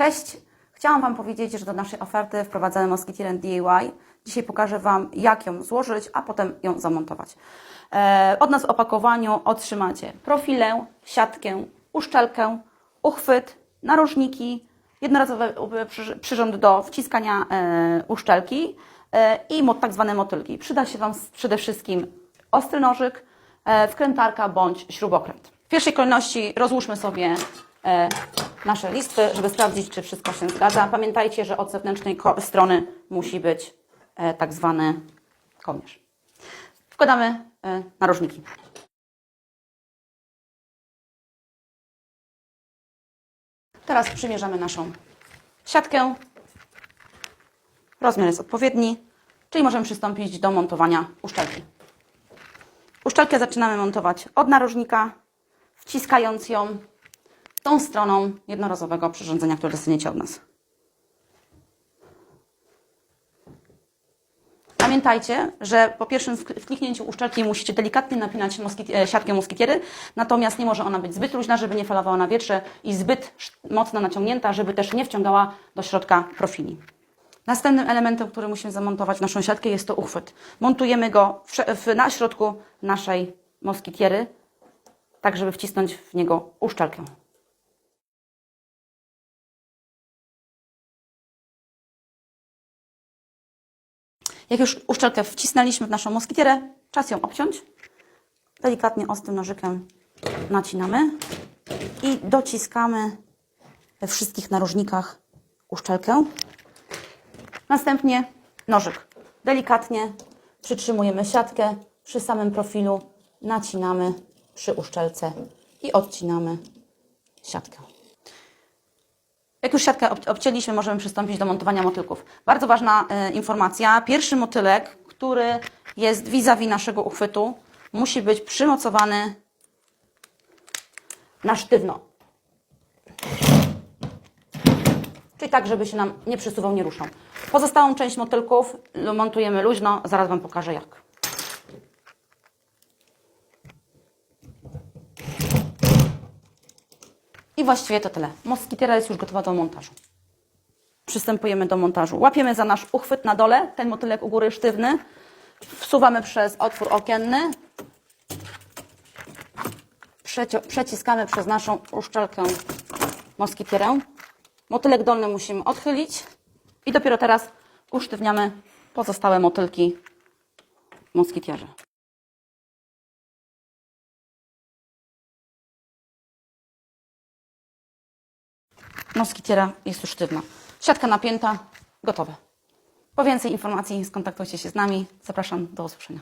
Cześć! Chciałam Wam powiedzieć, że do naszej oferty wprowadzamy Mosquitieren DIY. Dzisiaj pokażę Wam, jak ją złożyć, a potem ją zamontować. E, Od nas w opakowaniu otrzymacie profilę, siatkę, uszczelkę, uchwyt, narożniki, jednorazowy przy- przyrząd do wciskania e, uszczelki e, i tak zwane motylki. Przyda się Wam przede wszystkim ostry nożyk, wkrętarka bądź śrubokręt. W pierwszej kolejności rozłóżmy sobie nasze listwy, żeby sprawdzić, czy wszystko się zgadza. Pamiętajcie, że od zewnętrznej strony musi być e, tak zwany kołnierz. Wkładamy e, narożniki. Teraz przymierzamy naszą siatkę. Rozmiar jest odpowiedni, czyli możemy przystąpić do montowania uszczelki. Uszczelkę zaczynamy montować od narożnika, wciskając ją tą stroną jednorazowego przyrządzenia, które dostaniecie od nas. Pamiętajcie, że po pierwszym wk- wkliknięciu uszczelki musicie delikatnie napinać e, siatkę moskitiery, natomiast nie może ona być zbyt luźna, żeby nie falowała na wietrze i zbyt mocno naciągnięta, żeby też nie wciągała do środka profili. Następnym elementem, który musimy zamontować w naszą siatkę jest to uchwyt. Montujemy go w, na środku naszej moskitiery, tak żeby wcisnąć w niego uszczelkę. Jak już uszczelkę wcisnęliśmy w naszą moskitierę, czas ją obciąć. Delikatnie ostrym nożykiem nacinamy i dociskamy we wszystkich narożnikach uszczelkę. Następnie nożyk. Delikatnie przytrzymujemy siatkę przy samym profilu, nacinamy przy uszczelce i odcinamy siatkę. Jak już siatkę ob- obcięliśmy, możemy przystąpić do montowania motylków. Bardzo ważna e, informacja. Pierwszy motylek, który jest vis-a-vis naszego uchwytu, musi być przymocowany na sztywno. Czyli tak, żeby się nam nie przesuwał, nie ruszał. Pozostałą część motylków montujemy luźno. Zaraz Wam pokażę jak. I właściwie to tyle. Moskitiera jest już gotowa do montażu. Przystępujemy do montażu. Łapiemy za nasz uchwyt na dole, ten motylek u góry sztywny. Wsuwamy przez otwór okienny. Przecio- przeciskamy przez naszą uszczelkę moskitierę. Motylek dolny musimy odchylić i dopiero teraz usztywniamy pozostałe motylki moskitierze. Moskitiera jest już sztywna. Siatka napięta, gotowe. Po więcej informacji skontaktujcie się z nami. Zapraszam do usłyszenia.